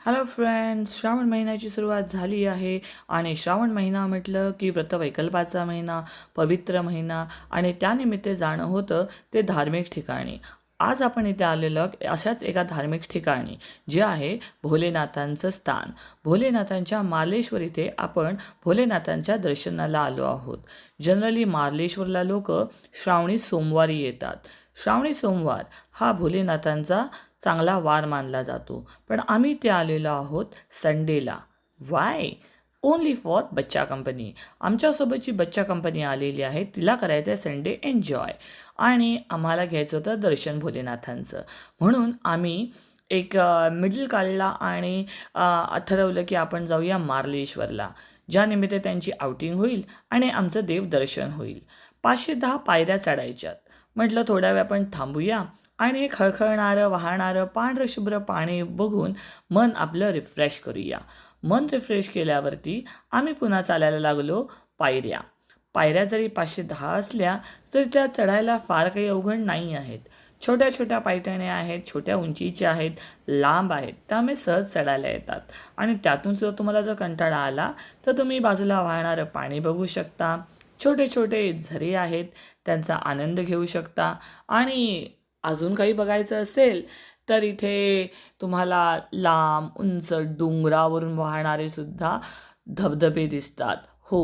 Hello friends Shravan महिन्याची सुरुवात झाली आहे आणि श्रावण महिना म्हटलं की व्रतवैकल्पाचा महिना पवित्र महिना आणि त्यानिमित्त जाणं होतं ते धार्मिक ठिकाणी. आज आपण इथे आलेलो अशाच एका धार्मिक ठिकाणी जे आहे भोलेनाथांचं स्थान. भोलेनाथांच्या मालेश्वर इथे आपण भोलेनाथांच्या दर्शनाला आलो आहोत. जनरली मार्लेश्वरला लोक श्रावणी सोमवारी येतात. श्रावणी सोमवार हा भोलेनाथांचा चांगला वार मानला जातो. पण आम्ही ते आलेलो आहोत संडेला. वाय ओनली फॉर बच्चा कंपनी आमच्यासोबतची बच्चा कंपनी आलेली आहे. तिला करायचं आहे संडे एन्जॉय आणि आम्हाला घ्यायचं होतं दर्शन भोलेनाथांचं. म्हणून आम्ही एक मिडल काढला आणि ठरवलं की आपण जाऊया मार्लेश्वरला ज्यानिमित्त त्यांची आउटिंग होईल आणि आमचं देवदर्शन होईल. पाचशे दहा पायऱ्या चढायच्यात. म्हटलं थोड्या वेळ आपण थांबूया. आणि खळखळणारं वाहणारं पांढरशुभ्र पाणी बघून मन आपलं रिफ्रेश करूया. मन रिफ्रेश केल्यावरती आम्ही पुन्हा चालायला लागलो पायऱ्या. पायऱ्या जरी पाचशे दहा असल्या तरी त्या चढायला फार काही अवघड नाही आहेत. छोट्या छोट्या पायथ्याने आहेत छोट्या उंचीच्या आहेत लांब आहेत त्यामुळे सहज चढायला येतात. आणि त्यातून सुद्धा तुम्हाला जर कंटाळा आला तर तुम्ही बाजूला वाहणारं पाणी बघू शकता. छोटे छोटे झरे आहेत त्यांचा आनंद घेऊ शकता. आणि अजून काही बघायचं असेल तर इथे तुम्हाला लांब उंच डोंगरावरून वाहणारे सुद्धा धबधबे दिसतात. हो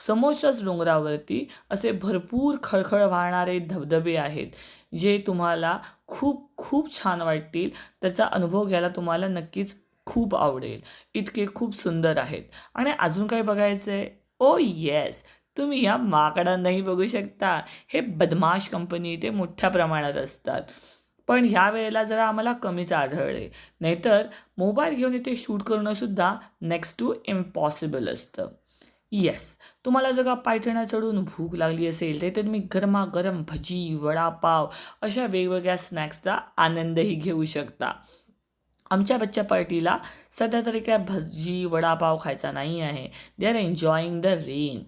समोरच्याच डोंगरावरती असे भरपूर खळखळ वाहणारे धबधबे आहेत जे तुम्हाला खूप खूप छान वाटतील. त्याचा अनुभव घ्यायला तुम्हाला नक्कीच खूप आवडेल. इतके खूप सुंदर आहेत. आणि अजून काय बघायचं आहे oh, ओ येस तुम्ही या माकडांनाही बघू शकता. हे बदमाश कंपनी इथे मोठ्या प्रमाणात असतात. पण ह्या वेळेला जरा आम्हाला कमीच आढळले. नाहीतर मोबाईल घेऊन इथे शूट करणंसुद्धा नेक्स्ट टू इम्पॉसिबल असतं. येस तुम्हाला जर का पायथणा चढून भूक लागली असेल तर तुम्ही गरमागरम भजी वडापाव अशा वेगवेगळ्या स्नॅक्सचा आनंदही घेऊ शकता. आमच्या बच्च्या पार्टीला सध्या तरी काय भजी वडापाव खायचा नाही आहे. They are enjoying the rain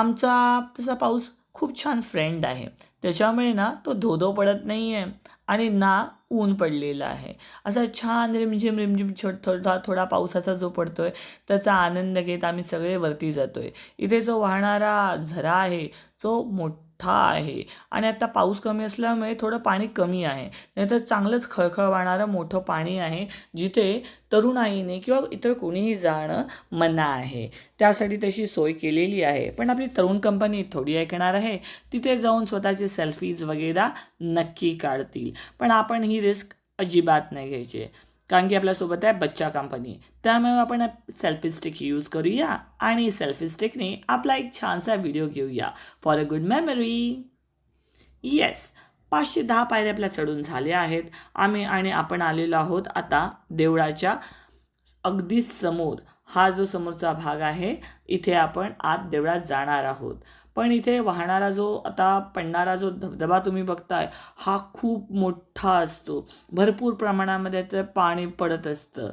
आमचा तसा पाऊस खूप छान फ्रेंड आहे. त्याच्यामुळे ना तो धोधो पडत नाही आहे आणि ना ऊन पडलेलं आहे. असा छान रिमझिम रिमझिम छो थोडा थोडा पावसाचा जो पडतो आहे त्याचा आनंद घेत आम्ही सगळे वरती जातो आहे इथे जो वाहणारा झरा आहे जो मोठा आहे. आणि आता पाऊस कमी असल्यामुळे थोडं पाणी कमी आहे. नाहीतर चांगलंच खळखळ वाहणारं मोठं पाणी आहे जिथे तरुणाईने किंवा इतर कोणीही जाणं मना आहे. त्यासाठी तशी सोय केलेली आहे. पण आपली तरुण कंपनी थोडी ऐकणार आहे. तिथे जाऊन स्वतःचे सेल्फीज वगैरे नक्की काढतील. पण आपण ही रिस्क अजिबात नाही घ्यायची. कारण की आपल्यासोबत आहे बच्चा कंपनी त्यामुळे आपण सेल्फी स्टिक यूज करूया आणि सेल्फी स्टिकने आपला एक छानसा व्हिडिओ घेऊया. For a good memory yes पाचशे दहा पायऱ्या आपल्या चढून झाल्या आहेत. आम्ही आणि आपण आलेलो आहोत आता देवळाच्या अगदी समोर. हा जो समोरचा भाग आहे इथे आपण आत देवळात जाणार आहोत. पण इथे वाहणारा जो आता पडणारा जो धबधबा तुम्ही बघताय हा खूप मोठा असतो. भरपूर प्रमाणामध्ये ते पाणी पडत असतं.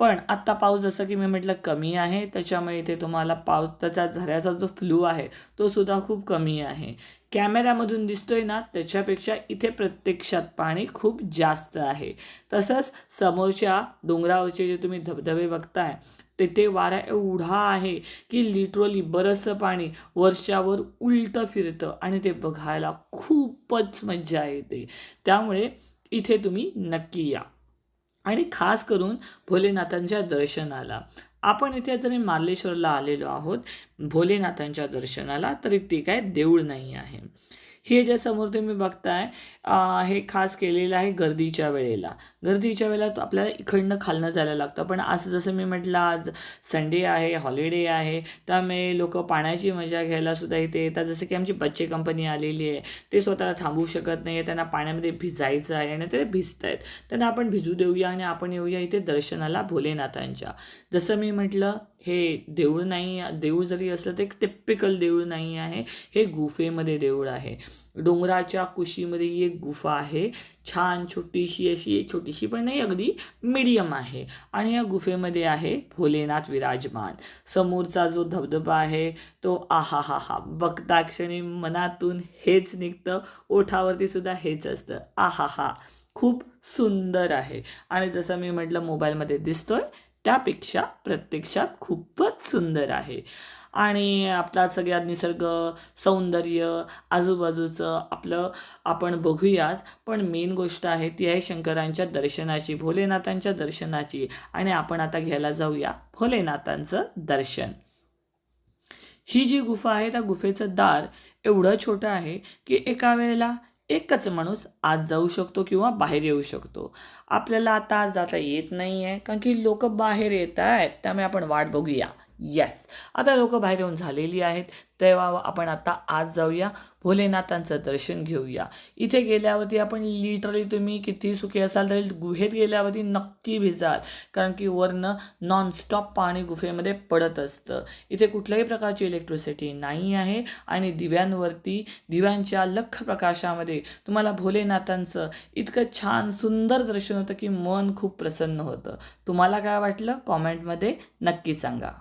पण आत्ता पाऊस जसं की मी म्हटलं कमी आहे त्याच्यामुळे इथे तुम्हाला पाऊस त्याचा झऱ्याचा जो फ्लू आहे तो सुद्धा खूप कमी आहे. कॅमेऱ्यामधून दिसतोय ना त्याच्यापेक्षा इथे प्रत्यक्षात पाणी खूप जास्त आहे. तसंच समोरच्या डोंगरावरचे जे तुम्ही धबधबे बघताय तेथे वारा एवढा आहे की लिटरली बरंचसं पाणी वर्षावर उलटं फिरतं आणि ते बघायला खूपच मज्जा येते. त्यामुळे इथे तुम्ही नक्की या. आणि खास करून भोलेनाथांच्या दर्शनाला. आपण इथे जरी मार्लेश्वरला आलेलो आहोत भोलेनाथांच्या दर्शनाला तरी ते काय देऊळ नाही आहे. हे जे समोर तुम्ही बघताय हे खास केलेलं आहे गर्दीच्या वेळेला. गर्दीच्या वेळेला तो आपल्याला इकडनं खालनं जायला लागतं. पण असं जसं मी म्हटलं आज संडे आहे हॉलिडे आहे त्यामुळे लोक पाण्याची मजा घ्यायला सुद्धा इथे येतात जसं की आमची बच्चे कंपनी आलेली आहे ते स्वतःला थांबू शकत नाही. आहे त्यांना पाण्यामध्ये भिजायचं आहे आणि ते भिजत आहेत त्यांना आपण भिजू देऊया आणि आपण येऊया इथे दर्शनाला भोलेनाथांच्या. जसं मी म्हटलं हे देऊळ नाही देऊळ जरी असलं तर एक टिप्पिकल देऊळ नाही आहे. हे गुफेमध्ये देऊळ आहे. डोंगराच्या कुशीमध्ये ही एक गुफा आहे. छान छोटीशी अशी छोटीशी पण नाही अगदी मीडियम आहे. आणि या गुफेमध्ये आहे भोलेनाथ विराजमान. समोरचा जो धबधबा आहे तो आहा हा हा बघता क्षणी मनातून हेच निघतं ओठावरती सुद्धा हेच असतं. आहा हा खूप सुंदर आहे. आणि जसं मी म्हटलं मोबाईलमध्ये दिसतोय त्यापेक्षा प्रत्यक्षात खूपच सुंदर आहे. आणि आपला सगळ्यात निसर्ग सौंदर्य आजूबाजूचं आपलं आपण बघूयाच. पण मेन गोष्ट आहे ती आहे शंकरांच्या दर्शनाची भोलेनाथांच्या दर्शनाची. आणि आपण आता घ्यायला जाऊया भोलेनाथांचं दर्शन. ही जी गुफा आहे त्या गुफेचं दार एवढं छोटं आहे की एका वेळेला एकच माणूस आत जाऊ शकतो किंवा बाहेर येऊ शकतो. आपल्याला आता आज जाता येत नाही आहे कारण की लोक बाहेर येत आहेत त्यामुळे आपण वाट बघूया. येस आता लोक बाहेर येऊन झालेली आहेत. तेव्हा आपण आता आज जाऊया. भोलेनाथांचं दर्शन घेऊया. इथे गेल्यावरती आपण लिटरली तुम्ही किती सुखी असाल तरी गुहेत गेल्यावरती नक्की भिजाल. कारण की वरनं नॉनस्टॉप पाणी गुफेमध्ये पडत असतं. इथे कुठल्याही प्रकारची इलेक्ट्रिसिटी नाही आहे. आणि दिव्यांवरती दिव्यांच्या लख प्रकाशामध्ये तुम्हाला भोलेनाथांचं इतकं छान सुंदर दर्शन होतं की मन खूप प्रसन्न होतं. तुम्हाला काय वाटलं? कॉमेंटमध्ये नक्की सांगा.